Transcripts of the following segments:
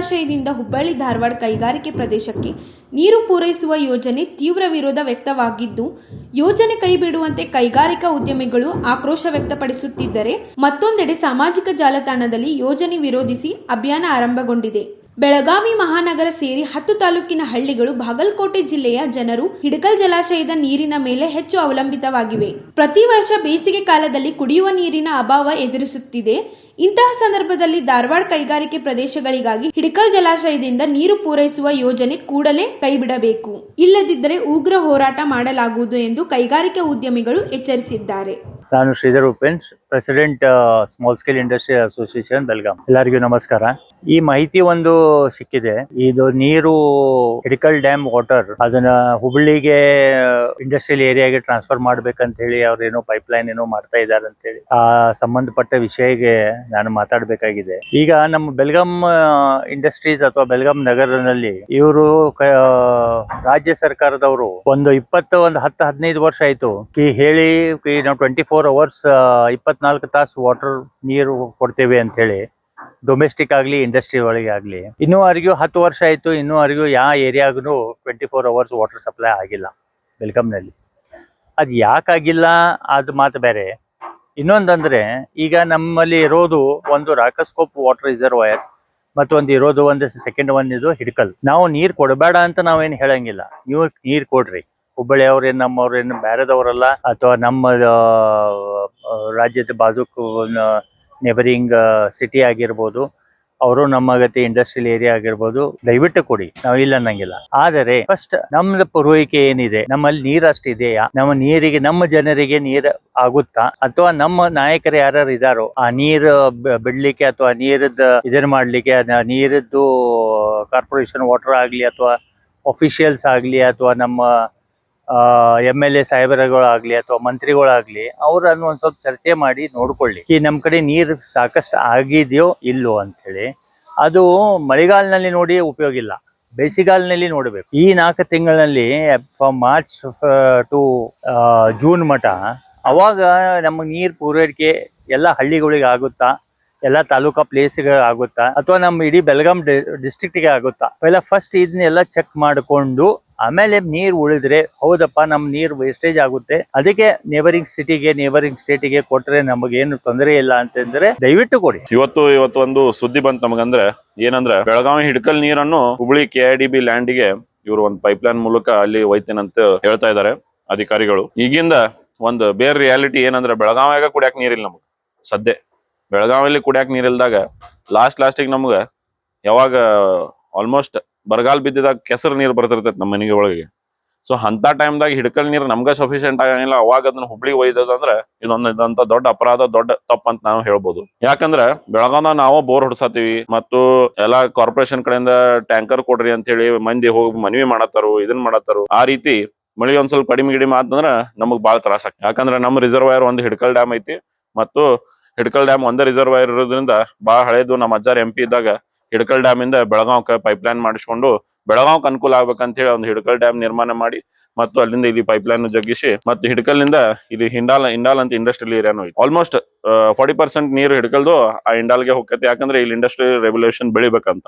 ಜಲಾಶಯದಿಂದ ಹುಬ್ಬಳ್ಳಿ ಧಾರವಾಡ ಕೈಗಾರಿಕೆ ಪ್ರದೇಶಕ್ಕೆ ನೀರು ಪೂರೈಸುವ ಯೋಜನೆ ತೀವ್ರ ವಿರೋಧ ವ್ಯಕ್ತವಾಗಿದ್ದು, ಯೋಜನೆ ಕೈಬಿಡುವಂತೆ ಕೈಗಾರಿಕಾ ಉದ್ಯಮಿಗಳು ಆಕ್ರೋಶ ವ್ಯಕ್ತಪಡಿಸುತ್ತಿದ್ದರೆ ಮತ್ತೊಂದೆಡೆ ಸಾಮಾಜಿಕ ಜಾಲತಾಣದಲ್ಲಿ ಯೋಜನೆ ವಿರೋಧಿಸಿ ಅಭಿಯಾನ ಆರಂಭಗೊಂಡಿದೆ. ಬೆಳಗಾವಿ ಮಹಾನಗರ ಸೇರಿ ಹತ್ತು ತಾಲೂಕಿನ ಹಳ್ಳಿಗಳು ಬಾಗಲಕೋಟೆ ಜಿಲ್ಲೆಯ ಜನರು ಹಿಡಕಲ್ ಜಲಾಶಯದ ನೀರಿನ ಮೇಲೆ ಹೆಚ್ಚು ಅವಲಂಬಿತವಾಗಿವೆ. ಪ್ರತಿ ವರ್ಷ ಬೇಸಿಗೆ ಕಾಲದಲ್ಲಿ ಕುಡಿಯುವ ನೀರಿನ ಅಭಾವ ಎದುರಿಸುತ್ತಿದೆ. ಇಂತಹ ಸಂದರ್ಭದಲ್ಲಿ ಧಾರವಾಡ ಕೈಗಾರಿಕೆ ಪ್ರದೇಶಗಳಿಗಾಗಿ ಹಿಡಕಲ್ ಜಲಾಶಯದಿಂದ ನೀರು ಪೂರೈಸುವ ಯೋಜನೆ ಕೂಡಲೇ ಕೈಬಿಡಬೇಕು. ಇಲ್ಲದಿದ್ದರೆ ಉಗ್ರ ಹೋರಾಟ ಮಾಡಲಾಗುವುದು ಎಂದು ಕೈಗಾರಿಕೆ ಉದ್ಯಮಿಗಳು ಎಚ್ಚರಿಸಿದ್ದಾರೆ. ನಾನು Shridhar president small scale industry association Belgaum ಎಲ್ಲರಿಗೂ ನಮಸ್ಕಾರ. ಈ ಮಾಹಿತಿ ಒಂದು ಸಿಕ್ಕಿದೆ. ಇದು ನೀರು ಹಿಡಿಕಲ್ ಡ್ಯಾಮ್ ವಾಟರ್ ಅದನ್ನ ಹುಬ್ಳಿಗೆ ಇಂಡಸ್ಟ್ರಿಯಲ್ ಏರಿಯಾಗೆ ಟ್ರಾನ್ಸ್ಫರ್ ಮಾಡ್ಬೇಕಂತ ಹೇಳಿ ಅವ್ರೇನೋ ಪೈಪ್ ಲೈನ್ ಏನೋ ಮಾಡ್ತಾ ಇದ್ದಾರೆ ಅಂತ ಹೇಳಿ ಆ ಸಂಬಂಧಪಟ್ಟ ವಿಷಯಗೆ ನಾನು ಮಾತಾಡಬೇಕಾಗಿದೆ. ಈಗ ನಮ್ಮ ಬೆಲ್ಗಾಂ ಇಂಡಸ್ಟ್ರೀಸ್ ಅಥವಾ ಬೆಲ್ಗಾಂ ನಗರದಲ್ಲಿ ಇವರು ರಾಜ್ಯ ಸರ್ಕಾರದವರು ಒಂದು ಇಪ್ಪತ್ತು, ಒಂದು ಹತ್ತು, ಹದಿನೈದು ವರ್ಷ ಆಯ್ತು. ಕಿ ಹೇಳಿ ನಾವು ಟ್ವೆಂಟಿ ಫೋರ್ ಅವರ್ಸ್ ಇಪ್ಪತ್ನಾಲ್ಕು ತಾಸು ವಾಟರ್ ನೀರು ಕೊಡ್ತೇವೆ ಅಂತ ಹೇಳಿ ಡೊಮೆಸ್ಟಿಕ್ ಆಗ್ಲಿ ಇಂಡಸ್ಟ್ರಿ ಒಳಗೆ ಆಗ್ಲಿ ಇನ್ನೂವರೆಗೂ ಹತ್ತು ವರ್ಷ ಆಯ್ತು ಇನ್ನೂವರೆಗೂ ಯಾವ ಏರಿಯಾಗೂ twenty four hours water supply ಆಗಿಲ್ಲ ಬೆಲ್ಕಮ್ನಲ್ಲಿ ಅದು ಯಾಕಾಗಿಲ್ಲ ಅದು ಮಾತು ಬೇರೆ. ಇನ್ನೊಂದಂದ್ರೆ, ಈಗ ನಮ್ಮಲ್ಲಿ ಇರೋದು ಒಂದು ರಾಕಸ್ಕೋಪ್ ವಾಟರ್ ರಿಸರ್ವಾಯರ್ ಮತ್ತೊಂದು ಇರೋದು ಒಂದು ಸೆಕೆಂಡ್ ಒನ್ ಇದು ಹಿಡ್ಕಲ್. ನಾವು ನೀರ್ ಕೊಡಬೇಡ ಅಂತ ನಾವೇನು ಹೇಳಂಗಿಲ್ಲ. ನೀವು ನೀರ್ ಕೊಡ್ರಿ. ಹುಬ್ಬಳ್ಳಿ ಅವ್ರೇನ್ ನಮ್ಮವ್ರೇನು ಬೇರೆದವರಲ್ಲ ಅಥವಾ ನಮ್ಮ ರಾಜ್ಯದ ಬಾಜುಕ್ ನೆಬರಿಂಗ್ ಸಿಟಿ ಆಗಿರ್ಬೋದು, ಅವರು ನಮ್ಮ ಗತಿ ಇಂಡಸ್ಟ್ರಿಯಲ್ ಏರಿಯಾ ಆಗಿರ್ಬೋದು, ದಯವಿಟ್ಟು ಕೊಡಿ. ನಾವು ಇಲ್ಲ ಅನ್ನಂಗಿಲ್ಲ. ಆದರೆ ಫಸ್ಟ್ ನಮ್ದು ಪೂರ್ವಿಕೆ ಏನಿದೆ, ನಮ್ಮಲ್ಲಿ ನೀರ್ ಅಷ್ಟಿದೆಯಾ ನಮ್ಮ ನೀರಿಗೆ, ನಮ್ಮ ಜನರಿಗೆ ನೀರ್ ಆಗುತ್ತಾ? ಅಥವಾ ನಮ್ಮ ನಾಯಕರು ಯಾರು ಇದಾರೋ, ಆ ನೀರು ಬಿಡ್ಲಿಕ್ಕೆ ಅಥವಾ ನೀರದ ಇದನ್ನ ಮಾಡ್ಲಿಕ್ಕೆ ನೀರದ್ದು ಕಾರ್ಪೊರೇಷನ್ ವಾಟರ್ ಆಗ್ಲಿ ಅಥವಾ ಅಫಿಷಿಯಲ್ಸ್ ಆಗ್ಲಿ ಅಥವಾ ನಮ್ಮ ಎಂ ಎಲ್ ಎ ಸಾಹೇಬರಗಳಾಗ್ಲಿ ಅಥವಾ ಮಂತ್ರಿಗಳಾಗ್ಲಿ ಅವ್ರನ್ನ ಒಂದ್ ಸ್ವಲ್ಪ ಚರ್ಚೆ ಮಾಡಿ ನೋಡ್ಕೊಳ್ಳಿ. ಈ ನಮ್ ಕಡೆ ನೀರು ಸಾಕಷ್ಟು ಆಗಿದೆಯೋ ಇಲ್ಲೋ ಅಂತ ಹೇಳಿ ಅದು ಮಳೆಗಾಲದಲ್ಲಿ ನೋಡಿ ಉಪಯೋಗ ಇಲ್ಲ. ಬೇಸಿಗಾಲಿನಲ್ಲಿ ನೋಡಬೇಕು. ಈ ನಾಲ್ಕು ತಿಂಗಳಲ್ಲಿ ಫ್ರಮ್ ಮಾರ್ಚ್ ಟು ಜೂನ್ ಮಠ ಅವಾಗ ನಮಗೆ ನೀರು ಪೂರೈಕೆ ಎಲ್ಲ ಹಳ್ಳಿಗಳಿಗೆ ಆಗುತ್ತಾ? ಎಲ್ಲ ತಾಲೂಕಾ ಪ್ಲೇಸ್ಗೆ ಆಗುತ್ತಾ? ಅಥವಾ ನಮ್ಮ ಇಡೀ ಬೆಳಗಾಂ ಡಿಸ್ಟ್ರಿಕ್ಟ್ಗೆ ಆಗುತ್ತಾ? ಎಲ್ಲ ಫಸ್ಟ್ ಇದನ್ನೆಲ್ಲ ಚೆಕ್ ಮಾಡಿಕೊಂಡು ಆಮೇಲೆ ನೀರು ಉಳಿದ್ರೆ ಹೌದಪ್ಪ ನಮ್ ನೀರು ವೇಸ್ಟೇಜ್ ಆಗುತ್ತೆ. ಅದಕ್ಕೆ ನೇಬರಿಂಗ್ ಸಿಟಿಗೆ ನೇಬರಿಂಗ್ ಸ್ಟೇಟಿಗೆ ಕೊಟ್ರೆ ನಮಗೇನು ತೊಂದರೆ ಇಲ್ಲ ಅಂತಂದ್ರೆ ದಯವಿಟ್ಟು ಕೊಡಿ. ಇವತ್ತು ಇವತ್ತು ಒಂದು ಸುದ್ದಿ ಬಂತು ನಮಗಂದ್ರೆ, ಏನಂದ್ರೆ ಬೆಳಗಾವಿ ಹಿಡ್ಕಲ್ ನೀರನ್ನು Hubli K I D B ಲ್ಯಾಂಡಿಗೆ ಇವರು ಒಂದು ಪೈಪ್ಲೈನ್ ಮೂಲಕ ಅಲ್ಲಿ ಒಯ್ತೇನಂತ ಹೇಳ್ತಾ ಇದ್ದಾರೆ ಅಧಿಕಾರಿಗಳು. ಈಗಿಂದ ಒಂದು ಬೇರೆ ರಿಯಾಲಿಟಿ ಏನಂದ್ರೆ ಬೆಳಗಾವಿಯಾಗ ಕುಡಿಯಾಕ ನೀರಿಲ್ಲ ನಮಗೆ. ಸದ್ಯ. ಬೆಳಗಾವಿಯಲ್ಲಿ ಕುಡಿಯಾಕ ನೀರಿಲ್ದಾಗ ಲಾಸ್ಟ್ ಲಾಸ್ಟಿಗೆ ನಮ್ಗೆ ಯಾವಾಗ ಆಲ್ಮೋಸ್ಟ್ ಬರಗಾಲ ಬಿದ್ದಿದಾಗ ಕೆಸರು ನೀರು ಬರ್ತಿರ್ತೈತೆ ನಮ್ಮ ಮನೆಗೆ ಒಳಗೆ. ಸೊ ಅಂತ ಟೈಮ್ದಾಗ ಹಿಡ್ಕಲ್ ನೀರು ನಮ್ಗೆ ಸಫಿಶಿಯಂಟ್ ಆಗಂಗಿಲ್ಲ. ಅವಾಗ ಅದನ್ನ ಹುಬ್ಳಿಗೆ ಒಯ್ದದಂದ್ರೆ ಇದೊಂದು ಇದಂತ ದೊಡ್ಡ ಅಪರಾಧ, ದೊಡ್ಡ ತಪ್ಪ ಅಂತ ನಾವು ಹೇಳ್ಬೋದು. ಯಾಕಂದ್ರೆ ಬೆಳಗಾವ್ನ ನಾವು ಬೋರ್ ಹೊಡ್ಸತ್ತೀವಿ ಮತ್ತು ಎಲ್ಲಾ ಕಾರ್ಪೊರೇಷನ್ ಕಡೆಯಿಂದ ಟ್ಯಾಂಕರ್ ಕೊಡ್ರಿ ಅಂತ ಹೇಳಿ ಮಂದಿ ಹೋಗಿ ಮನವಿ ಮಾಡತ್ತಾರು, ಇದನ್ ಮಾಡತ್ತಾರು. ಆ ರೀತಿ ಮಳಿ ಒಂದ್ ಸ್ವಲ್ಪ ಕಡಿಮೆ ಗಿಡಿಮೆ ಆತಂದ್ರ ನಮಗ್ ಬಹಳ ತ್ರಾಸ ಆಗ್ತದೆ ಯಾಕಂದ್ರೆ ನಮ್ಮ ರಿಸರ್ವಾಯರ್ ಒಂದು ಹಿಡ್ಕಲ್ ಡ್ಯಾಮ್ ಐತಿ ಮತ್ತು ಹಿಡ್ಕಲ್ ಡ್ಯಾಮ್ ಒಂದೇ ರಿಸರ್ವಯರ್ ಇರೋದ್ರಿಂದ ಬಹಳ ಹಳೇದು. ನಮ್ಮ ಅಜ್ಜಾರ್ ಎಂ ಪಿ ಇದ್ದಾಗ ಹಿಡ್ಕಲ್ ಡ್ಯಾಮ್ ಇಂದ ಬೆಳಗಾವ್ಕ ಪೈಪ್ ಲೈನ್ ಮಾಡಿಸ್ಕೊಂಡು ಬೆಳಗಾವ್ಕ್ ಅನುಕೂಲ ಆಗ್ಬೇಕಂತ ಹೇಳಿ ಒಂದು ಹಿಡಕಲ್ ಡ್ಯಾಮ್ ನಿರ್ಮಾಣ ಮಾಡಿ ಮತ್ತು ಅಲ್ಲಿಂದ ಇಲ್ಲಿ ಪೈಪ್ ಲೈನ್ ಜಗ್ಗಿಸಿ ಮತ್ತು ಹಿಡ್ಕಲ್ನಿಂದ ಇಲ್ಲಿ ಹಿಂಡಾಲ್ ಹಿಂಡಾಲ್ ಅಂತ ಇಂಡಸ್ಟ್ರಿಯಲ್ ಏರಿಯಾನು ಐತಿ. ಆಲ್ಮೋಸ್ಟ್ ಫಾರ್ಟಿ ಪರ್ಸೆಂಟ್ ನೀರು ಹಿಡ್ಕಲ್ದು ಆ ಹಿಂಡಾಲ್ಗೆ ಹೋಗತ್ತೆ. ಯಾಕಂದ್ರೆ ಇಲ್ಲಿ ಇಂಡಸ್ಟ್ರಿ ರೆವಲ್ಯೂಷನ್ ಬೆಳಿಬೇಕಂತ.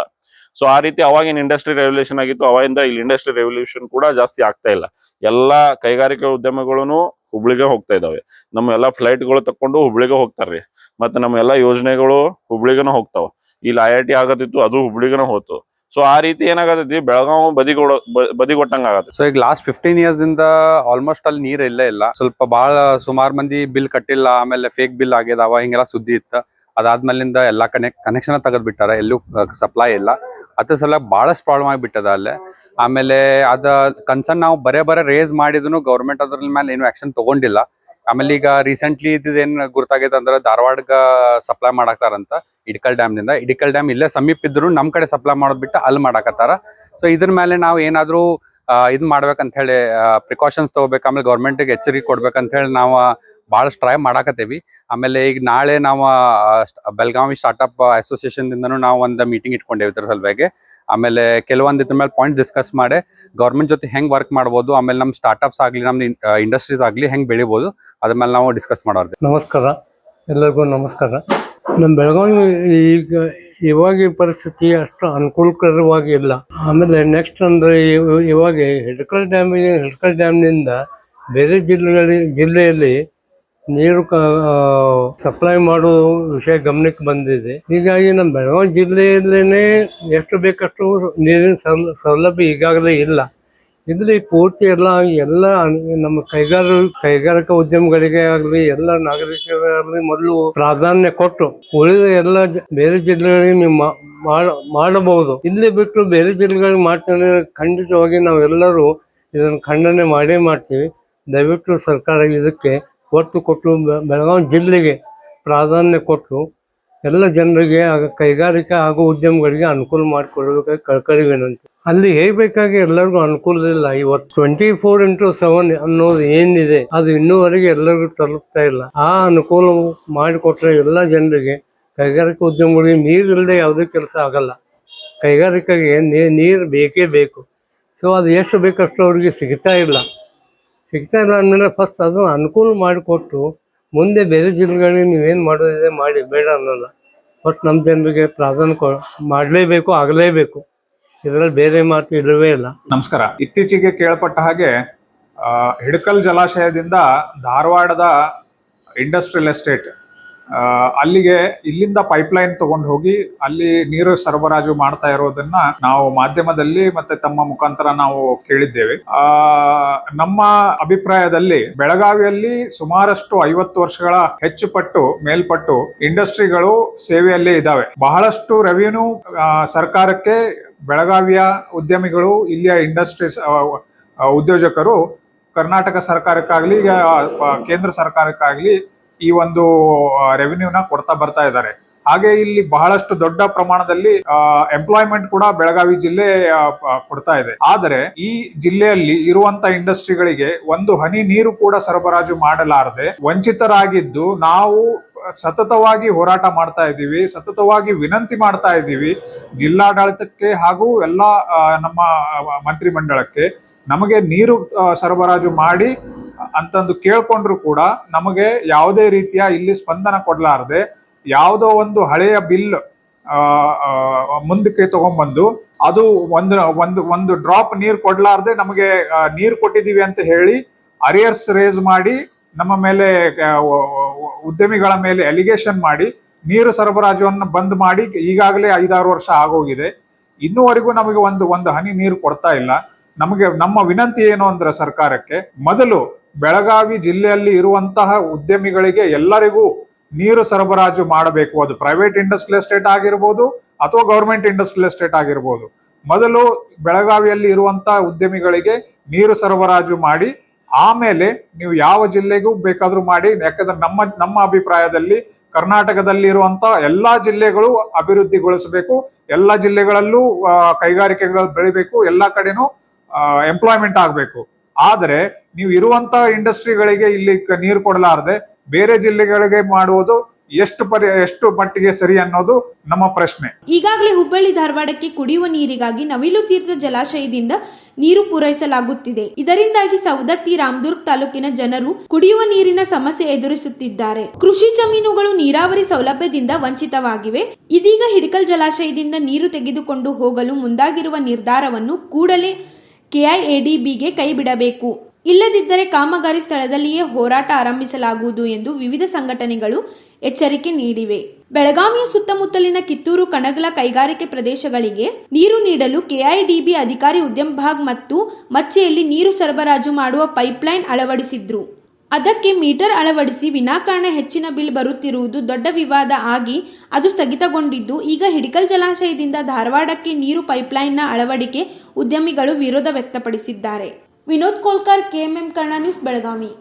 ಸೊ ಆ ರೀತಿ ಅವಾಗಿನ ಇಂಡಸ್ಟ್ರಿ ರೆವಲ್ಯೂಷನ್ ಆಗಿತ್ತು. ಅವಾಗಿಂದ ಇಲ್ಲಿ ಇಂಡಸ್ಟ್ರಿ ರೆವಲ್ಯೂಷನ್ ಕೂಡ ಜಾಸ್ತಿ ಆಗ್ತಾ ಇಲ್ಲ. ಎಲ್ಲಾ ಕೈಗಾರಿಕಾ ಉದ್ಯಮಗಳು ಹುಬ್ಳಿಗೆ ಹೋಗ್ತಾ ಇದಾವೆ. ನಮ್ಮ ಎಲ್ಲಾ ಫ್ಲೈಟ್ಗಳು ತಕೊಂಡು ಹುಬ್ಳಿಗೆ ಹೋಗ್ತಾರ್ರಿ. ಮತ್ತೆ ನಮ್ಮ ಎಲ್ಲಾ ಯೋಜನೆಗಳು ಹುಬ್ಳಿಗನ ಹೋಗ್ತಾವ. ಇಲ್ಲಿ ಐ ಐ ಟಿ ಆಗತ್ತಿತ್ತು ಅದು ಹುಬ್ಳಿಗನ ಹೋತು. ಸೊ ಆ ರೀತಿ ಏನಾಗತೈತಿ, ಬೆಳಗಾವ್ ಬದಿಗೊಡ ಬದಿಗೊಟ್ಟಂಗ ಆಗತ್ತೆ. ಸೊ ಈಗ ಲಾಸ್ಟ್ ಫಿಫ್ಟೀನ್ ಇಯರ್ಸ್ ಇಂದ ಆಲ್ಮೋಸ್ಟ್ ಅಲ್ಲಿ ನೀರ್ ಇಲ್ಲೇ ಇಲ್ಲ. ಸ್ವಲ್ಪ ಬಹಳ ಸುಮಾರು ಮಂದಿ ಬಿಲ್ ಕಟ್ಟಿಲ್ಲ, ಆಮೇಲೆ ಫೇಕ್ ಬಿಲ್ ಆಗ್ಯದಾವ, ಹಿಂಗೆಲ್ಲ ಸುದ್ದಿ ಇತ್ತ. ಅದಾದ್ಮೇಲಿಂದ ಎಲ್ಲಾ ಕನೆಕ್ಟ್ ಕನೆಕ್ಷನ್ ತೆಗೆದ್ ಬಿಟ್ಟಾರ, ಎಲ್ಲೂ ಸಪ್ಲೈ ಇಲ್ಲ. ಅದ್ರ ಸಲ ಬಹಳಷ್ಟು ಪ್ರಾಬ್ಲಮ್ ಆಗಿಬಿಟ್ಟದ ಅಲ್ಲೇ. ಆಮೇಲೆ ಅದ ಕನ್ಸರ್ನ್ ನಾವು ಬರೇ ಬರೇ ರೇಸ್ ಮಾಡಿದ್ರು ಗೌರ್ಮೆಂಟ್ ಅದ್ರ ಮೇಲೆ ಏನು ಆಕ್ಷನ್ ತಗೊಂಡಿಲ್ಲ. ಆಮೇಲೆ ಈಗ ರೀಸೆಂಟ್ಲಿ ಇದೇನ್ ಗುರ್ತಾಗೈತೆ ಅಂದ್ರೆ ಧಾರವಾಡಗ ಸಪ್ಲೈ ಮಾಡಾಕ್ತಾರಂತ. ಇಡ್ಕಲ್ ಡ್ಯಾಮ್ನಿಂದ ಇಡಿಕಲ್ ಡ್ಯಾಮ್ ಇಲ್ಲೇ ಸಮೀಪ ಇದ್ರು ನಮ್ ಕಡೆ ಸಪ್ಲೈ ಮಾಡೋದ್ ಬಿಟ್ಟು ಅಲ್ಲಿ ಮಾಡಾಕತ್ತಾರ. ಸೊ ಇದ್ರ ಮೇಲೆ ನಾವು ಏನಾದರೂ ಇದು ಮಾಡ್ಬೇಕಂತ ಹೇಳಿ ಪ್ರಿಕಾಷನ್ಸ್ ತಗೋಬೇಕು, ಆಮೇಲೆ ಗೌರ್ಮೆಂಟ್ಗೆ ಎಚ್ಚರಿಕೆ ಕೊಡ್ಬೇಕಂತ ಹೇಳಿ ನಾವು ಭಾಳಷ್ಟು ಟ್ರೈ ಮಾಡಾಕತ್ತೇವಿ. ಆಮೇಲೆ ಈಗ ನಾಳೆ ನಾವು ಬೆಳಗಾವಿ ಸ್ಟಾರ್ಟ್ಅಪ್ ಅಸೋಸಿಯೇಷನ್ ದಿಂದನೂ ನಾವು ಒಂದು ಮೀಟಿಂಗ್ ಇಟ್ಕೊಂಡೇವಿ ಇದ್ರ ಸಲುವಾಗಿ. ಆಮೇಲೆ ಕೆಲವೊಂದು ಇದ್ರ ಮೇಲೆ ಪಾಯಿಂಟ್ ಡಿಸ್ಕಸ್ ಮಾಡಿ ಗೌರ್ಮೆಂಟ್ ಜೊತೆ ಹೆಂಗ್ ವರ್ಕ್ ಮಾಡ್ಬೋದು, ಆಮೇಲೆ ನಮ್ಮ ಸ್ಟಾರ್ಟಪ್ಸ್ ಆಗಲಿ ನಮ್ಮ ಇಂಡಸ್ಟ್ರೀಸ್ ಆಗಲಿ ಹೆಂಗ್ ಬೆಳಿಬೋದು, ಅದ್ರ ಮೇಲೆ ನಾವು ಡಿಸ್ಕಸ್ ಮಾಡೋದು. ನಮಸ್ಕಾರ. ಎಲ್ಲರಿಗೂ ನಮಸ್ಕಾರ. ನಮ್ಮ ಬೆಳಗಾವಿ ಈಗ ಇವಾಗ ಪರಿಸ್ಥಿತಿ ಅಷ್ಟು ಅನುಕೂಲಕರವಾಗಿ ಇಲ್ಲ. ಆಮೇಲೆ ನೆಕ್ಸ್ಟ್ ಅಂದರೆ ಇವ- ಇವಾಗ ಹಿಡ್ಕಲ್ ಡ್ಯಾಮ್ ಹಿಡ್ಕಲ್ ಡ್ಯಾಮ್ನಿಂದ ಬೇರೆ ಜಿಲ್ಲೆಗಳ ಜಿಲ್ಲೆಯಲ್ಲಿ ನೀರು ಸಪ್ಲೈ ಮಾಡೋ ವಿಷಯ ಗಮನಕ್ಕೆ ಬಂದಿದೆ. ಹೀಗಾಗಿ ನಮ್ಮ ಬೆಳಗಾವಿ ಜಿಲ್ಲೆಯಲ್ಲೇ ಎಷ್ಟು ಬೇಕಷ್ಟು ನೀರಿನ ಸೌಲ- ಸೌಲಭ್ಯ ಈಗಾಗಲೇ ಇಲ್ಲ. ಇಲ್ಲಿ ಪೂರ್ತಿ ಎಲ್ಲ ಎಲ್ಲ ನಮ್ಮ ಕೈಗಾರ, ಕೈಗಾರಿಕಾ ಉದ್ಯಮಗಳಿಗೆ ಆಗಲಿ, ಎಲ್ಲ ನಾಗರಿಕರಾಗಲಿ ಮೊದಲು ಪ್ರಾಧಾನ್ಯ ಕೊಟ್ಟು ಉಳಿದ ಎಲ್ಲ ಬೇರೆ ಜಿಲ್ಲೆಗಳಿಗೆ ನೀವು ಮಾಡಬಹುದು. ಇಲ್ಲಿ ಬಿಟ್ಟು ಬೇರೆ ಜಿಲ್ಲೆಗಳಿಗೆ ಮಾಡ್ತೇನೆ, ಖಂಡಿತವಾಗಿ ನಾವೆಲ್ಲರೂ ಇದನ್ನು ಖಂಡನೆ ಮಾಡೇ ಮಾಡ್ತೀವಿ. ದಯವಿಟ್ಟು ಸರ್ಕಾರ ಇದಕ್ಕೆ ಒತ್ತು ಕೊಟ್ಟು ಬೆಳಗಾವಿ ಜಿಲ್ಲೆಗೆ ಪ್ರಾಧಾನ್ಯ ಕೊಟ್ಟು ಎಲ್ಲ ಜನರಿಗೆ ಕೈಗಾರಿಕಾ ಹಾಗೂ ಉದ್ಯಮಗಳಿಗೆ ಅನುಕೂಲ ಮಾಡಿಕೊಡ್ಬೇಕಾಗಿ ಕಳ್ಕಳಿ ವಿನಂತಿ ಅಲ್ಲಿ ಹೇಗಬೇಕಾಗಿ ಎಲ್ಲರಿಗೂ ಅನುಕೂಲ ಇಲ್ಲ. ಇವತ್ತು ಟ್ವೆಂಟಿ ಫೋರ್ ಇಂಟು ಸೆವೆನ್ ಅನ್ನೋದು ಏನಿದೆ, ಅದು ಇನ್ನೂವರೆಗೆ ಎಲ್ಲರಿಗೂ ತಲುಪ್ತಾ ಇಲ್ಲ. ಆ ಅನುಕೂಲ ಮಾಡಿಕೊಟ್ರೆ ಎಲ್ಲ ಜನರಿಗೆ, ಕೈಗಾರಿಕಾ ಉದ್ಯಮಗಳಿಗೆ ನೀರಿಲ್ಲದೆ ಯಾವುದೇ ಕೆಲಸ ಆಗಲ್ಲ. ಕೈಗಾರಿಕೆಗೆ ನೀರು ಬೇಕೇ ಬೇಕು. ಸೊ ಅದು ಎಷ್ಟು ಬೇಕಷ್ಟು ಅವರಿಗೆ ಸಿಗ್ತಾ ಇಲ್ಲ. ಸಿಗ್ತಾ ಇಲ್ಲ ಅಂದಮೇಲೆ ಫಸ್ಟ್ ಅದನ್ನು ಅನುಕೂಲ ಮಾಡಿಕೊಟ್ಟು ಮುಂದೆ ಬೇರೆ ಜಿಲ್ಲೆಗಳಿಗೆ ನೀವೇನು ಮಾಡೋದಿದೆ ಮಾಡಿ, ಬೇಡ ಅನ್ನೋಲ್ಲ. ಬಟ್ ನಮ್ಮ ಜನರಿಗೆ ಪ್ರಾಧಾನ್ಯ ಕೊ ಮಾಡಲೇಬೇಕು, ಆಗಲೇಬೇಕು. ಇದರಲ್ಲಿ ಬೇರೆ ಮಾತು ಇಲ್ಲವೇ ಇಲ್ಲ. ನಮಸ್ಕಾರ. ಇತ್ತೀಚೆಗೆ ಕೇಳಪಟ್ಟ ಹಾಗೆ ಹಿಡಕಲ್ ಜಲಾಶಯದಿಂದ ಧಾರವಾಡದ ಇಂಡಸ್ಟ್ರಿಯಲ್ ಎಸ್ಟೇಟ್ ಅಲ್ಲಿಗೆ ಇಲ್ಲಿಂದ ಪೈಪ್ಲೈನ್ ತಗೊಂಡು ಹೋಗಿ ಅಲ್ಲಿ ನೀರು ಸರಬರಾಜು ಮಾಡ್ತಾ ಇರೋದನ್ನ ನಾವು ಮಾಧ್ಯಮದಲ್ಲಿ ಮತ್ತೆ ತಮ್ಮ ಮುಖಾಂತರ ನಾವು ಕೇಳಿದ್ದೇವೆ. ನಮ್ಮ ಅಭಿಪ್ರಾಯದಲ್ಲಿ ಬೆಳಗಾವಿಯಲ್ಲಿ ಸುಮಾರಷ್ಟು ಐವತ್ತು ವರ್ಷಗಳ ಹೆಚ್ಚು ಪಟ್ಟು ಮೇಲ್ಪಟ್ಟು ಇಂಡಸ್ಟ್ರಿಗಳು ಸೇವೆಯಲ್ಲೇ ಇದ್ದಾವೆ. ಬಹಳಷ್ಟು ರೆವಿನ್ಯೂ ಸರ್ಕಾರಕ್ಕೆ ಬೆಳಗಾವಿಯ ಉದ್ಯಮಿಗಳು, ಇಲ್ಲಿಯ ಇಂಡಸ್ಟ್ರೀಸ್ ಉದ್ಯೋಜಕರು ಕರ್ನಾಟಕ ಸರ್ಕಾರಕ್ಕಾಗಲಿ, ಈಗ ಕೇಂದ್ರ ಸರ್ಕಾರಕ್ಕಾಗ್ಲಿ ಈ ಒಂದು ರೆವಿನ್ಯೂನ ಕೊಡ್ತಾ ಬರ್ತಾ ಇದ್ದಾರೆ. ಹಾಗೆ ಇಲ್ಲಿ ಬಹಳಷ್ಟು ದೊಡ್ಡ ಪ್ರಮಾಣದಲ್ಲಿ ಎಂಪ್ಲಾಯ್ಮೆಂಟ್ ಕೂಡ ಬೆಳಗಾವಿ ಜಿಲ್ಲೆ ಕೊಡ್ತಾ ಇದೆ. ಆದರೆ ಈ ಜಿಲ್ಲೆಯಲ್ಲಿ ಇರುವಂತ ಇಂಡಸ್ಟ್ರಿಗಳಿಗೆ ಒಂದು ಹನಿ ನೀರು ಕೂಡ ಸರಬರಾಜು ಮಾಡಲಾರದೆ, ವಂಚಿತರಾಗಿದ್ದು ನಾವು ಸತತವಾಗಿ ಹೋರಾಟ ಮಾಡ್ತಾ ಇದ್ದೀವಿ, ಸತತವಾಗಿ ವಿನಂತಿ ಮಾಡ್ತಾ ಇದ್ದೀವಿ. ಜಿಲ್ಲಾಡಳಿತಕ್ಕೆ ಹಾಗೂ ಎಲ್ಲ ನಮ್ಮ ಮಂತ್ರಿಮಂಡಲಕ್ಕೆ ನಮಗೆ ನೀರು ಸರಬರಾಜು ಮಾಡಿ ಅಂತಂದು ಕೇಳ್ಕೊಂಡ್ರು ಕೂಡ ನಮಗೆ ಯಾವುದೇ ರೀತಿಯ ಇಲ್ಲಿ ಸ್ಪಂದನ ಕೊಡಲಾರದೆ ಯಾವುದೋ ಒಂದು ಹಳೆಯ ಬಿಲ್ ಮುಂದಕ್ಕೆ ತಗೊಂಡ್ಬಂದು ಅದು ಒಂದು ಒಂದು ಒಂದು ಡ್ರಾಪ್ ನೀರು ಕೊಡ್ಲಾರ್ದೆ ನಮಗೆ ನೀರು ಕೊಟ್ಟಿದ್ದೀವಿ ಅಂತ ಹೇಳಿ ಅರಿಯರ್ಸ್ ರೇಸ್ ಮಾಡಿ, ನಮ್ಮ ಮೇಲೆ ಉದ್ಯಮಿಗಳ ಮೇಲೆ ಅಲಿಗೇಷನ್ ಮಾಡಿ ನೀರು ಸರಬರಾಜುವನ್ನು ಬಂದ್ ಮಾಡಿ ಈಗಾಗಲೇ ಐದಾರು ವರ್ಷ ಆಗೋಗಿದೆ. ಇನ್ನೂವರೆಗೂ ನಮಗೆ ಒಂದು ಒಂದು ಹನಿ ನೀರು ಕೊಡ್ತಾ ಇಲ್ಲ. ನಮಗೆ, ನಮ್ಮ ವಿನಂತಿ ಏನು ಅಂದ್ರೆ ಸರ್ಕಾರಕ್ಕೆ ಮೊದಲು ಬೆಳಗಾವಿ ಜಿಲ್ಲೆಯಲ್ಲಿ ಇರುವಂತಹ ಉದ್ಯಮಿಗಳಿಗೆ ಎಲ್ಲರಿಗೂ ನೀರು ಸರಬರಾಜು ಮಾಡಬೇಕು. ಅದು ಪ್ರೈವೇಟ್ ಇಂಡಸ್ಟ್ರಿಯಲ್ ಎಸ್ಟೇಟ್ ಆಗಿರ್ಬೋದು ಅಥವಾ ಗೌರ್ಮೆಂಟ್ ಇಂಡಸ್ಟ್ರಿಯಲ್ ಎಸ್ಟೇಟ್ ಆಗಿರ್ಬೋದು. ಮೊದಲು ಬೆಳಗಾವಿಯಲ್ಲಿ ಇರುವಂತಹ ಉದ್ಯಮಿಗಳಿಗೆ ನೀರು ಸರಬರಾಜು ಮಾಡಿ, ಆಮೇಲೆ ನೀವು ಯಾವ ಜಿಲ್ಲೆಗೂ ಬೇಕಾದರೂ ಮಾಡಿ, ಯಾಕಂದ್ರೆ ನಮ್ಮ ನಮ್ಮ ಅಭಿಪ್ರಾಯದಲ್ಲಿ ಕರ್ನಾಟಕದಲ್ಲಿ ಇರುವಂತಹ ಎಲ್ಲಾ ಜಿಲ್ಲೆಗಳು ಅಭಿವೃದ್ಧಿಗೊಳಿಸಬೇಕು. ಎಲ್ಲ ಜಿಲ್ಲೆಗಳಲ್ಲೂ ಕೈಗಾರಿಕೆಗಳು ಬೆಳಿಬೇಕು. ಎಲ್ಲಾ ಕಡೆನೂ ಎಂಪ್ಲಾಯ್ಮೆಂಟ್ ಆಗಬೇಕು. ಆದರೆ ನೀವು ಇರುವಂತಹ ಇಂಡಸ್ಟ್ರಿಗಳಿಗೆ ಇಲ್ಲಿ ನೀರು ಕೊಡಲಾರದೆ ಬೇರೆ ಜಿಲ್ಲೆಗಳಿಗೆ ಮಾಡುವುದು ಎಷ್ಟು ಪರಿ ಎಷ್ಟು ಮಟ್ಟಿಗೆ ಸರಿ ಅನ್ನೋದು ನಮ್ಮ ಪ್ರಶ್ನೆ. ಈಗಾಗಲೇ ಹುಬ್ಬಳ್ಳಿ ಧಾರವಾಡಕ್ಕೆ ಕುಡಿಯುವ ನೀರಿಗಾಗಿ ನವಿಲು ತೀರ್ಥ ಜಲಾಶಯದಿಂದ ನೀರು ಪೂರೈಸಲಾಗುತ್ತಿದೆ. ಇದರಿಂದಾಗಿ ಸವದತ್ತಿ ರಾಮದುರ್ಗ್ ತಾಲೂಕಿನ ಜನರು ಕುಡಿಯುವ ನೀರಿನ ಸಮಸ್ಯೆ ಎದುರಿಸುತ್ತಿದ್ದಾರೆ. ಕೃಷಿ ಜಮೀನುಗಳು ನೀರಾವರಿ ಸೌಲಭ್ಯದಿಂದ ವಂಚಿತವಾಗಿವೆ. ಇದೀಗ ಹಿಡಕಲ್ ಜಲಾಶಯದಿಂದ ನೀರು ತೆಗೆದುಕೊಂಡು ಹೋಗಲು ಮುಂದಾಗಿರುವ ನಿರ್ಧಾರವನ್ನು ಕೂಡಲೇ ಕೆಐಎಡಿಬಿಗೆ ಕೈಬಿಡಬೇಕು ಇಲ್ಲದಿದ್ದರೆ ಕಾಮಗಾರಿ ಸ್ಥಳದಲ್ಲಿಯೇ ಹೋರಾಟ ಆರಂಭಿಸಲಾಗುವುದು ಎಂದು ವಿವಿಧ ಸಂಘಟನೆಗಳು ಎಚ್ಚರಿಕೆ ನೀಡಿವೆ. ಬೆಳಗಾವಿಯ ಸುತ್ತಮುತ್ತಲಿನ ಕಿತ್ತೂರು ಕಣಗಲ ಕೈಗಾರಿಕೆ ಪ್ರದೇಶಗಳಿಗೆ ನೀರು ನೀಡಲು ಕೆಐಡಿಬಿ ಅಧಿಕಾರಿ ಉದ್ಯಮ್ ಭಾಗ್ ಮತ್ತು ಮಚ್ಚೆಯಲ್ಲಿ ನೀರು ಸರಬರಾಜು ಮಾಡುವ ಪೈಪ್ಲೈನ್ ಅಳವಡಿಸಿದ್ರು. ಅದಕ್ಕೆ ಮೀಟರ್ ಅಳವಡಿಸಿ ವಿನಾಕಾರಣ ಹೆಚ್ಚಿನ ಬಿಲ್ ಬರುತ್ತಿರುವುದು ದೊಡ್ಡ ವಿವಾದ ಆಗಿ ಅದು ಸ್ಥಗಿತಗೊಂಡಿದ್ದು, ಈಗ ಹಿಡಿಕಲ್ ಜಲಾಶಯದಿಂದ ಧಾರವಾಡಕ್ಕೆ ನೀರು ಪೈಪ್ಲೈನ್ನ ಅಳವಡಿಕೆ ಉದ್ಯಮಿಗಳು ವಿರೋಧ ವ್ಯಕ್ತಪಡಿಸಿದ್ದಾರೆ. Vinod Kolkar, KMM Kannada news, Belagavi.